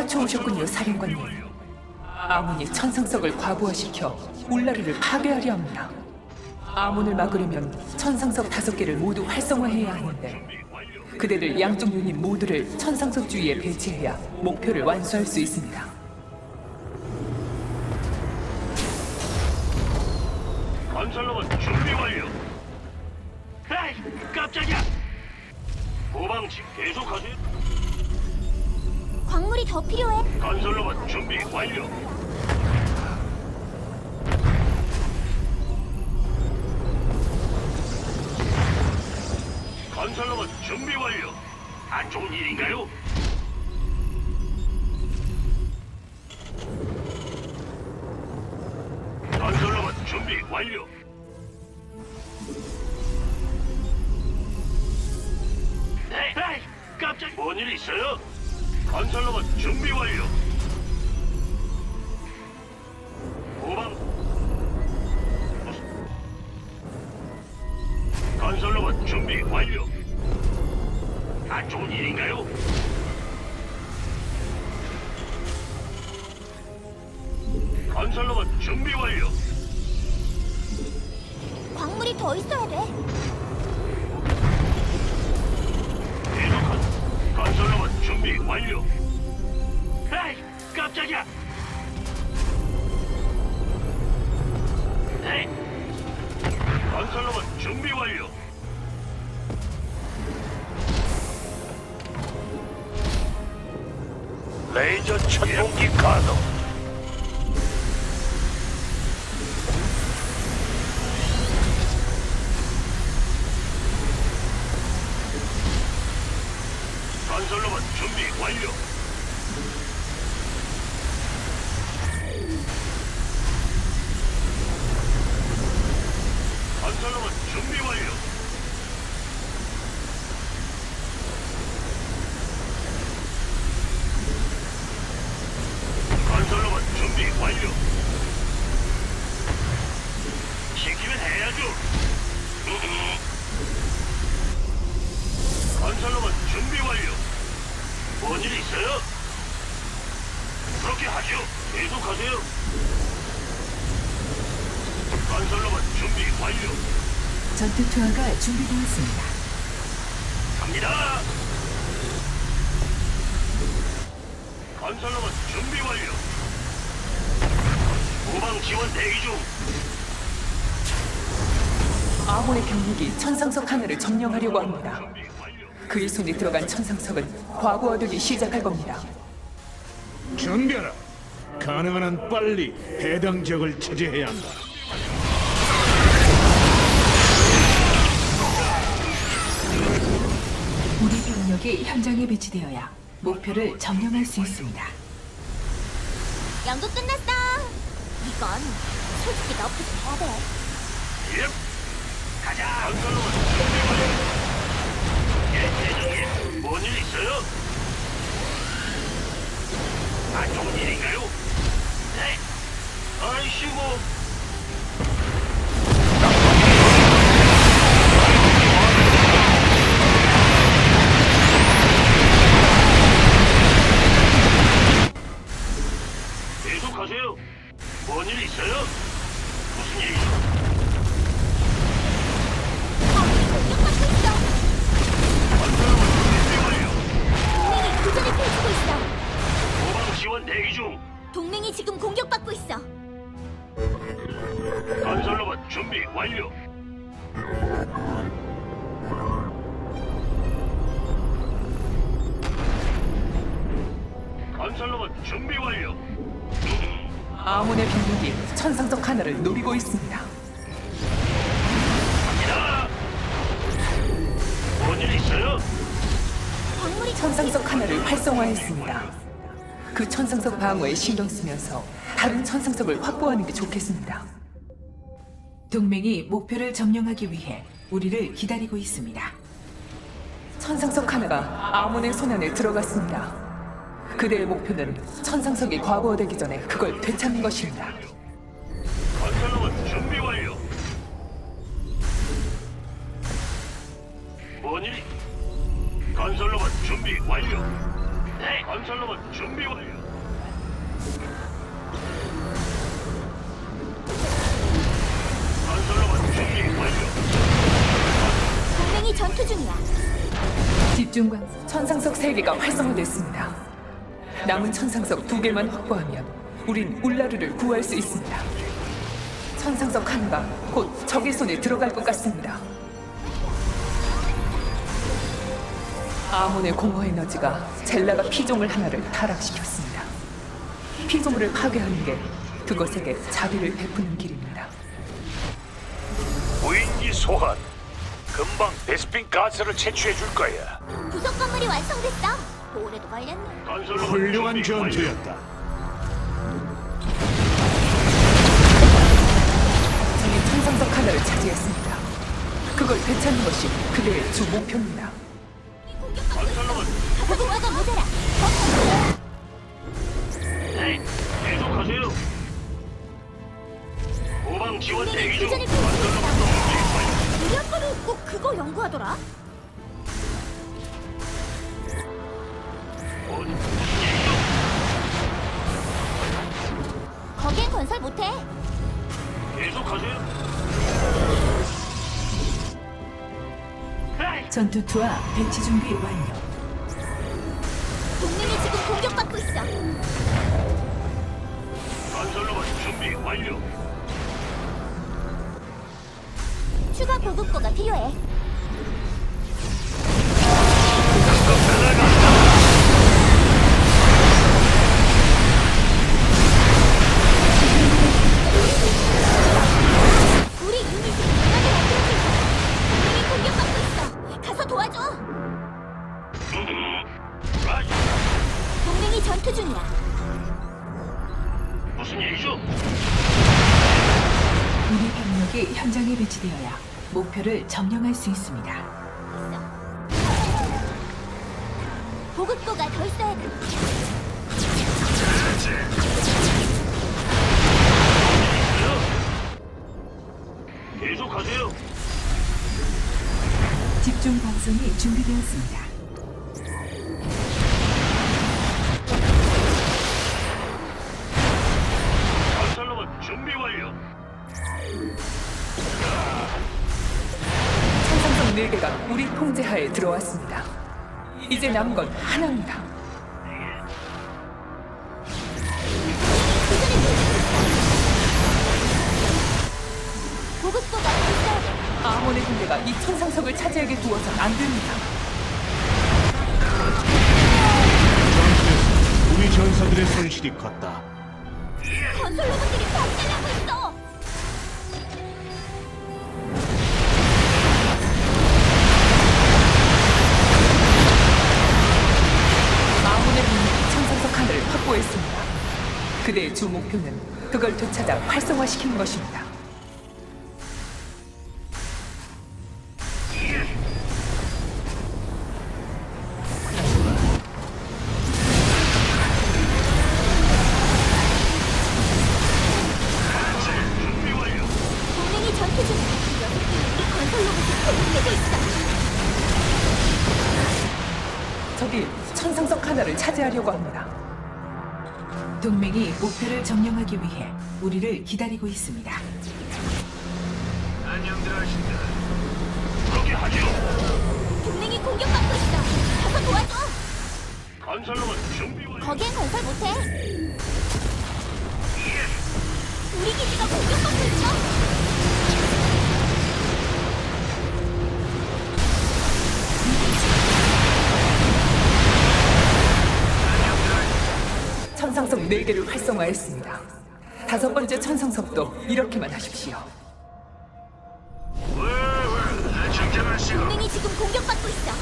쫓아오셨군요, 사령관님. 아몬이 천상석을 과부하시켜 울라르를 파괴하려 합니다. 아몬을 막으려면 천상석 다섯 개를 모두 활성화해야 하는데 그대들 양쪽 유닛 모두를 천상석 주위에 배치해야 목표를 완수할 수 있습니다. 건설로봇 준비 완료. 에이, 깜짝이야. 후방지 계속하세요. 광물이 더 필요해. 건설로봇 준비 완료. 건설로봇 준비 완료. 안 좋은 일인가요? 건설로봇 준비 완료. 네, 에이, 깜짝 뭔일 있어요? 건설로봇 준비 완료. 후방 건설로봇 준비 완료. 안 좋은 일인가요? 건설로봇 준비 완료. 광물이 더 있어야 돼. 계속한 건설로봇 준비 완료. 에이, 깜짝이야. 네. 건설로봇 준비 완료. 레이저 천공기 가동. 건설로봇 준비 완료. 건설로봇 준비 완료. 건설로봇 준비 완료. 시키면 해야죠. 건설로봇 준비 완료. 뭔일 있어요? 그렇게 하죠. 계속하세요. 건설로봇 준비 완료. 전투 투하가 준비되었습니다. 갑니다. 건설로봇 준비 완료. 후방 지원 대기 중. 아몬의 병력이 천상석 하나를 점령하려고 합니다. 준비. 그의 손에 들어간 천상석은 과부하되기 시작할 겁니다. 준비하라. 가능한 한 빨리 해당 지역을 차지해야 한다. 우리 병력이 현장에 배치되어야 목표를 점령할 수 있습니다. 연구 끝났어. 이건 솔직히 너부터 해야 돼. 예. 가자. 대장님. 뭔일 있어요? 아, 좋은 일인가요? 네. 아이씨고. 건설로봇 준비 완료. 아몬의 병력이 천상석 하나를 노리고 있습니다. 갑니다. 뭔일 있어요? 광물이 더 천상석 하나를 활성화했습니다. 그 천상석 방어에 신경 쓰면서 다른 천상석을 확보하는 게 좋겠습니다. 동맹이 목표를 점령하기 위해 우리를 기다리고 있습니다. 천상석 하나가 아몬의 손안에 들어갔습니다. 그대의 목표는 천상석이 과거되기 전에 그걸 되찾는 것입니다. 건설로봇 준비 완료. 뭐니? 건설로봇 준비 완료. 네. 건설로봇 준비 완료. 건설로봇 준비 완료. 동맹이 전투 중이야. 집중관 천상석 세 개가 활성화됐습니다. 남은 천상석 두 개만 확보하면 우린 울라르를 구할 수 있습니다. 천상석 하나가 곧 적의 손에 들어갈 것 같습니다. 아몬의 공허 에너지가 젤라가 피조물 하나를 타락시켰습니다. 피조물을 파괴하는 게 그것에게 자비를 베푸는 길입니다. 무인기 소환. 금방 베스핀 가스를 채취해 줄 거야. 부속 건물이 완성됐어. 오래도 걸렸네. 훌륭한 전투였다. 적이 천상석 하나를 차지했습니다. 그걸 되찾는 것이 그대의 주 목표입니다. 못해. 계속하세요. 전투투와 배치 준비 완료. 동맹이 지금 공격받고 있어. 건설로봇 준비 완료. 추가 보급고가 필요해. 라이, 동맹이 전투 중이야. 무슨 일이죠? 우리 병력이 현장에 배치되어야 목표를 점령할 수 있습니다. 보급고가 더 있어야 돼. 계속하 집중 방송이 준비되었습니다. 건설로봇 준비 완료. 천상석 네개가 우리 통제하에 들어왔습니다. 이제 남은 건 하나입니다. 아몬의 군대가 이 천상석을 차지하게 두어선 안 됩니다. 전투에서 우리 전사들의 손실이 컸다. 건설 로봇들이 박살나고 있어. 아몬의 군대이 천상석 하나를 확보했습니다. 그대의 주 목표는 그걸 되찾아 활성화시키는 것입니다. 차지하려고 합니다. 동맹이 목표를 점령하기 위해 우리를 기다리고 있습니다. 안녕들 하신다. 그렇게 하죠. 동맹이 공격받고 있어. 가서 도와줘. 건설로봇 준비 완료. 거기엔 건설 못해. 우리 기지가 공격받고 있어. 네 개를 활성화했습니다. 다섯 번째 천상석도 이렇게만 하십시오. 왜왜 정전하시오. 동맹이 지금 공격받고 있어.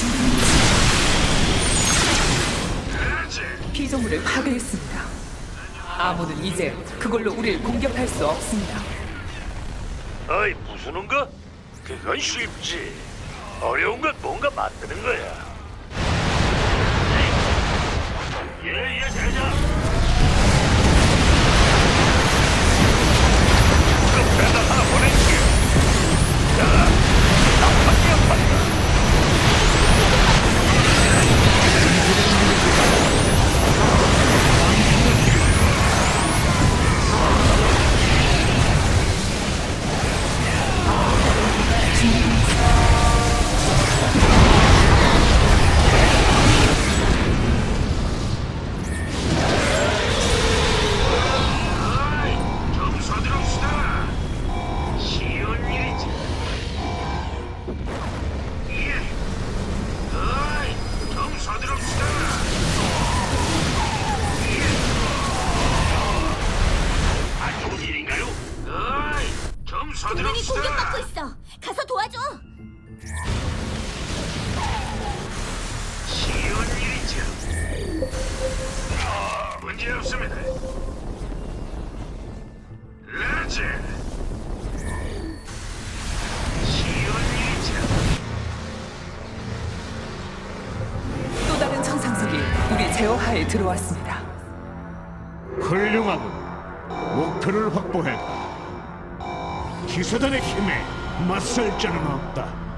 준비되었습니다. 피조물을 파괴했습니다. 아몬은 이제 그걸로 우리를 공격할 수 없습니다. 부수는 거? 그건 쉽지. 어려운 건 뭔가 만드는 거야. 예예 대장. 배달 들어왔습니다. 훌륭하군. 목표를 확보했다. 기사단의 힘에 맞설 자는 없다.